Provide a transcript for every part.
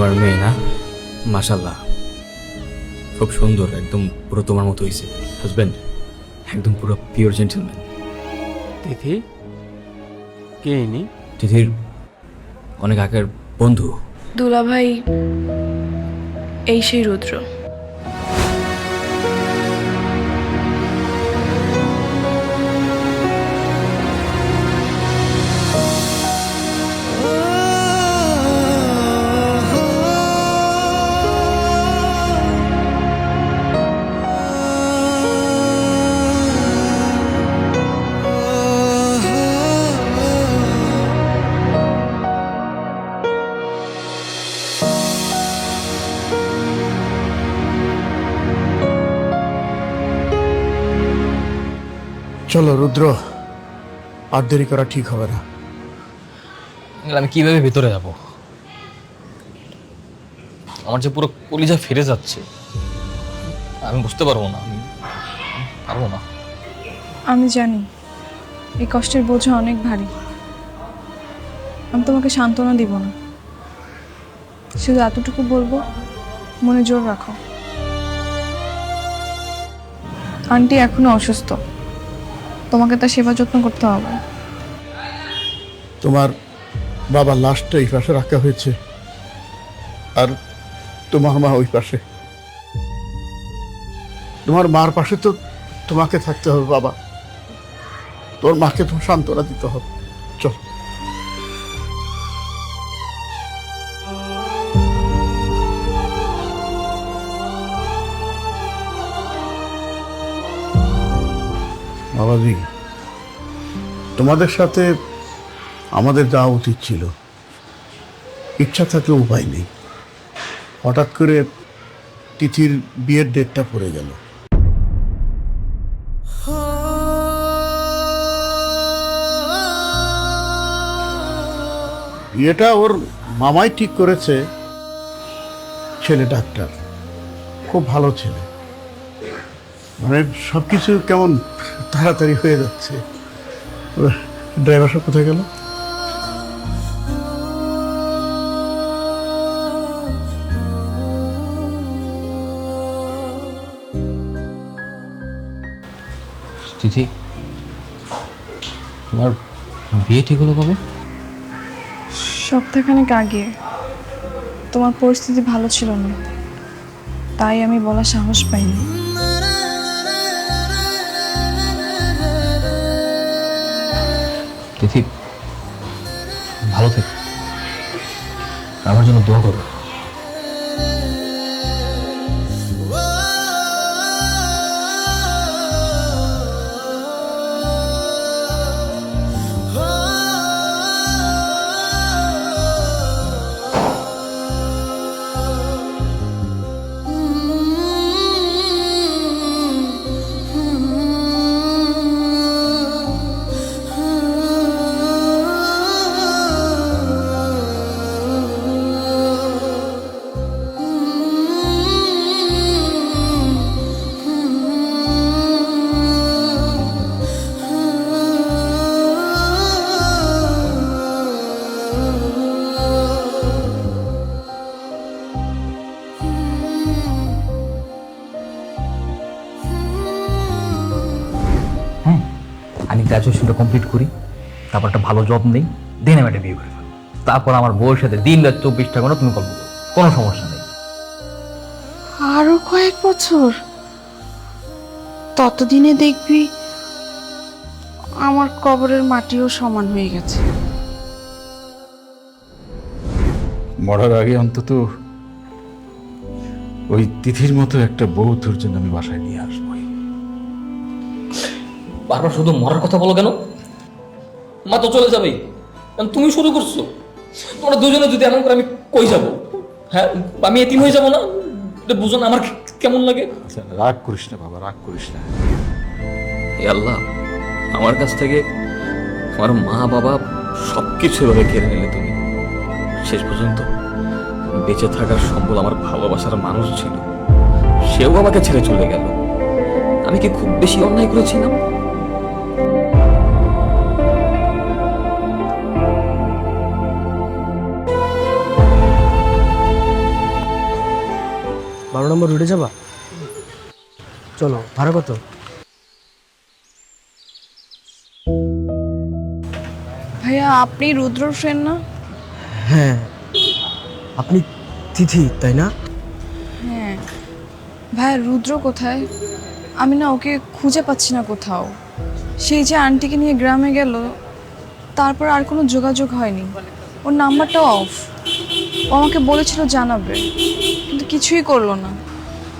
আমার মেয়ে না? মাশাল্লাহ খুব সুন্দর একদম পুরো তোমার মতো হয়েছে হাজব্যান্ড একদম পুরো পিওর জেন্টেলম্যান তিথি? কে ইনি? তিথির অনেক আগের বন্ধু। দুলাভাই এই সেই রুদ্র। চলো রুদ্র আর দেরি করা ঠিক হবে না। আমি কীভাবে ভিতরে যাব? আমার যে পুরো কলিজা ফিরে যাচ্ছে আমি বুঝতে পারব না। পারব না। আমি জানি এই কষ্টের বোঝা অনেক ভারী। আমি তোমাকে সান্ত্বনা দিব না। শুধু এতটুকু বলব মনে জোর রাখো। আন্টি এখনও অসুস্থ। তোমাকে তার সেবা যত্ন করতে হবে। তোমার বাবার লাশটা এই পাশে রাখা হয়েছে। আর তোমার মা ওই পাশে। তোমার মার পাশে তো তোমাকে থাকতে হবে বাবা। তোর মাকে তোমার সান্ত্বনা দিতে হবে। চল। বাবাজি, তোমাদের সাথে আমাদের যাওয়া উচিত ছিল। ইচ্ছা থাকলে উপায় নেই। হঠাৎ করে তিথির বিয়ের ডেটটা পড়ে গেল। বিয়েটা ওর মামাই ঠিক করেছে। ছেলে ডাক্তার। খুব ভালো ছেলে। মানে সব কিছু কেমন তাড়াতাড়ি হয়ে যাচ্ছে? ড্রাইভার সব কোথায় গেল? তিথি তোমার বিয়ে ঠিক হলো কবে? সপ্তাহখানেক আগে। তোমার পরিস্থিতি ভালো ছিল না। তাই আমি বলা সাহস পাইনি। তিথি। ভালো থেকো। আমার জন্য দোয়া করো। গ্র্যাজুয়েশনটা কমপ্লিট করি তারপর একটা ভালো জব নেই দেন আমি একটা বিয়ে করে ফেলব। তারপর আমার বউয়ের সাথে দিন রাত চব্বিশটা করে তুমি গল্প করো কোনো সমস্যা নেই। আরও কয়েক বছর? ততদিনে দেখবি আমার কবরের মাটিও সমান হয়ে গেছে। মরার আগে অন্তত ওই তিথির মতো একটা বউ তোর জন্য আমি বাসায় নিয়ে বারবার শুধু মরার কথা বলো কেন? মা তো চলে যাবেই। তুমি শুরু করছ। তোমরা দুজনে যদি এমন করে আমি কই যাব? হ্যাঁ আমি এতিম হয়ে যাব না? এটা বুঝো না আমার কেমন লাগে? আচ্ছা, রাগ করিস না বাবা রাগ করিস না। এ আল্লাহ আমার কাছ থেকে আমার মা বাবা সব কিছু এভাবে কেড়ে নিলে তুমি। শেষ পর্যন্ত বেঁচে থাকার সম্বল আমার ভালোবাসার মানুষ ছিল। সেও আমাকে ছেড়ে চলে গেল। আমি কি খুব বেশি অন্যায় করেছিলাম? বারো নম্বর রুটে যাবা? চলো ভাড়া কত? ভাইয়া আপনি রুদ্রর ফ্রেন্ড না? হ্যাঁ আপনি তিথি তাই না? হ্যাঁ। ভাইয়া রুদ্র কোথায়? আমি না ওকে খুঁজে পাচ্ছি না কোথাও। সেই যে আন্টিকে নিয়ে গ্রামে গেল তারপর আর কোনো যোগাযোগ হয়নি। ওর নাম্বারটাও অফ ও আমাকে বলেছিল জানাবে কিন্তু কিছুই করল না।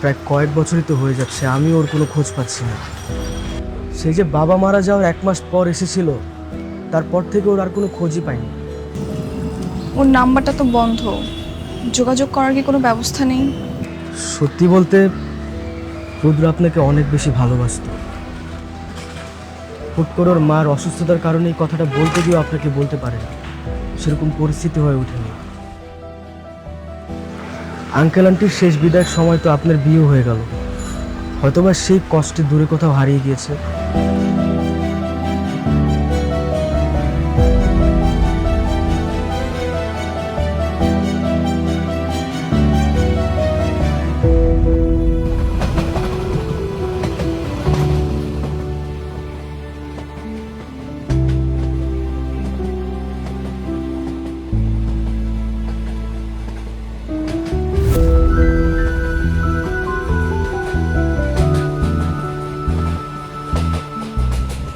প্রায় কয়েক বছরই তো হয়ে যাচ্ছে আমি ওর কোনো খোঁজ পাচ্ছি না। সেই যে বাবা মারা যাওয়ার এক মাস পর এসেছিল তারপর থেকে ওর আর কোনো খোঁজই পাইনি। ওর নাম্বারটা তো বন্ধ যোগাযোগ করার কি কোনো ব্যবস্থা নেই? সত্যি বলতে রুদ্র আপনাকে অনেক বেশি ভালোবাসত। হুট করে ওর মার অসুস্থতার কারণে এই কথাটা বলতে গিয়েও আপনাকে বলতে পারে না। সেরকম পরিস্থিতি হয়ে ওঠেনি। আঙ্কেল আন্টির শেষ বিদায়ের সময় তো আপনার বিয়ে হয়ে গেল। হয়তোবা সেই কষ্টে দূরে কোথাও হারিয়ে গিয়েছে।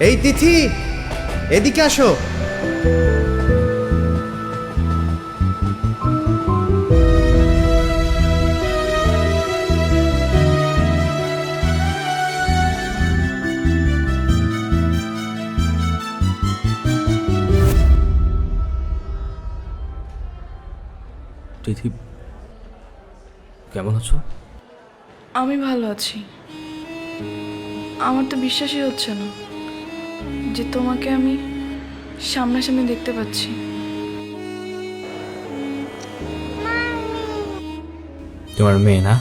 এই তিথি এদিকে আসো। তিথি কেমন আছো? আমি ভালো আছি। আমার তো বিশ্বাসই হচ্ছে না। যে তোমাকে আমি সামনাসামনি দেখতে পাচ্ছি। তোমার মেয়ে না?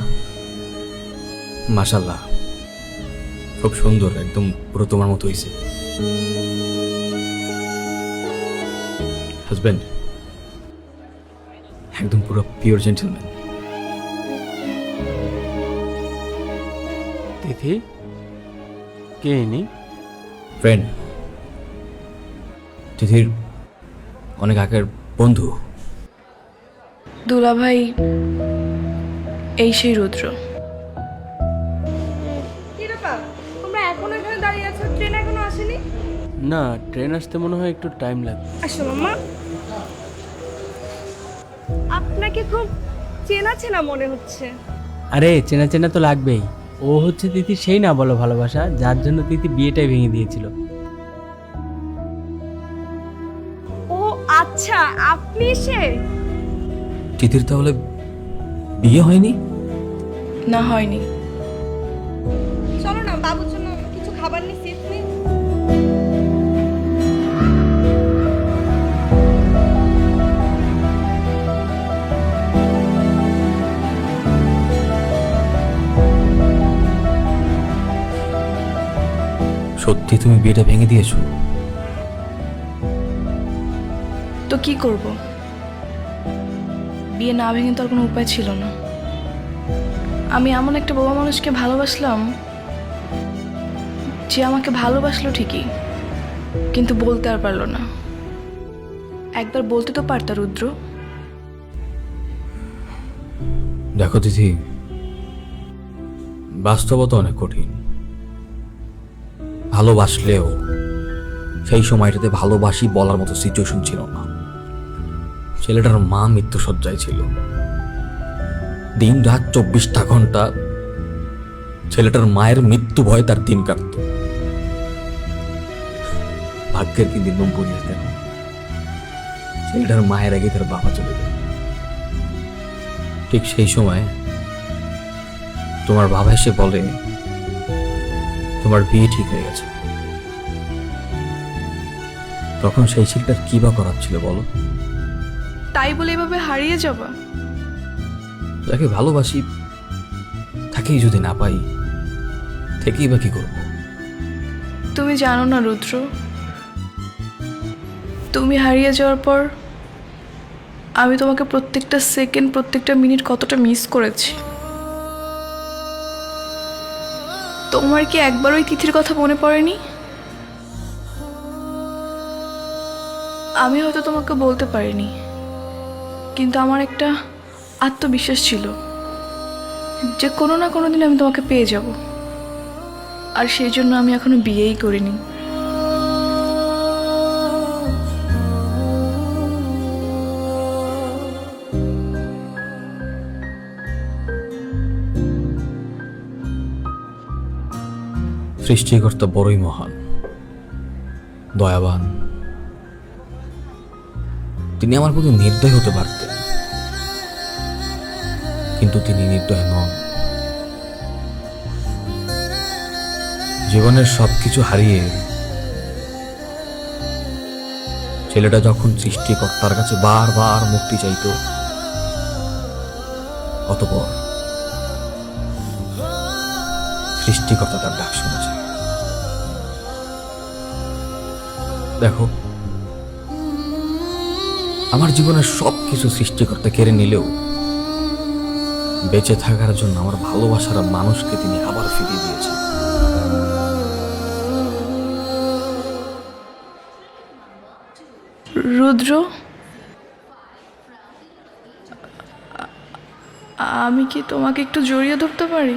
মাশাল্লাহ খুব সুন্দর একদম পুরো তোমার মতো হয়েছে হাজব্যান্ড একদম পুরো পিওর জেন্টেলম্যান তিথি? কে ইনি? ফ্রেন্ড তিথির অনেক আগের বন্ধু। দুলাভাই এই সেই রুদ্র। তোমরা এখনও এখানে দাঁড়িয়ে আছো? ট্রেন এখনও আসেনি? না ট্রেন আসতে মনে হয় একটু টাইম লাগবে আসো মামা আপনাকে খুব চেনা চেনা মনে হচ্ছে। আরে চেনা চেনা তো লাগবেই। ও হচ্ছে তিথি সেই না বলো ভালোবাসা যার জন্য তিথি বিয়েটাই ভেঙে দিয়েছিল। ও আচ্ছা আপনি সে? তিথির তাহলে বিয়ে হয়নি? না হয়নি। চলো না বাবুর জন্য কিছু খাবার নিয়ে সত্যি তুমি বিয়েটা ভেঙে দিয়েছ? তো কি করব? বিয়ে না ভেঙে তো আর কোনো উপায় ছিল না। আমি এমন একটা বাবা মানুষকে ভালোবাসলাম যে আমাকে ভালোবাসলো ঠিকই কিন্তু বলতে আর পারল না। একবার বলতে তো পারতা রুদ্র। দেখো দিদি বাস্তবতা অনেক কঠিন। ভালোবাসলেও সেই সময়টাতে ভালোবাসি বলার মতো সিচুয়েশন ছিল না। ছেলেটার মা মৃত্যুসজ্জায় ছিল। দিন রাত চব্বিশটা ঘণ্টা ছেলেটার মায়ের মৃত্যু ভয়ে তার দিন কাটত। ভাগ্যের কি দিন পড়িয়ে ছেলেটার মায়ের আগে তার বাবা চলে যায়। ঠিক সেই সময় তোমার বাবা এসে বলে তোমার বিয়ে ঠিক হয়ে গেছে। তখন সেই ছেলেটার কি বা করার ছিল বলো? তাই বলে এভাবে হারিয়ে যাবা? যাকে ভালোবাসি তাকেই যদি না পাই থেকেই বা কি করব? তুমি জানো না রুদ্র। তুমি হারিয়ে যাওয়ার পর আমি তোমাকে প্রত্যেকটা সেকেন্ড প্রত্যেকটা মিনিট কতটা মিস করেছি। তোমার কি একবার ওই তিথির কথা মনে পড়েনি? আমি হয়তো তোমাকে বলতে পারিনি, কিন্তু আমার একটা আত্মবিশ্বাস ছিল যে কোনো না কোনো দিন আমি তোমাকে পেয়ে যাব। আর সেই জন্য আমি এখনও বিয়েই করিনি। সৃষ্টিকর্তা বড়ই মহান, দয়াবান। তিনি আমার প্রতি নির্দয় হতে পারতেন, কিন্তু তিনি নির্দয় নন। জীবনের সবকিছু হারিয়ে ছেলেটা যখন সৃষ্টিকর্তার কাছে বারবার মুক্তি চাইতো, অতপর সৃষ্টিকর্তা তার ডাক দেখো, আমার জীবনের সব কিছু সৃষ্টিকর্তা কেড়ে নিলেও বেঁচে থাকার জন্য আমার ভালোবাসার মানুষকে তিনি আবার ফিরিয়ে দিয়েছেন। রুদ্র আমি কি তোমাকে একটু জড়িয়ে ধরতে পারি?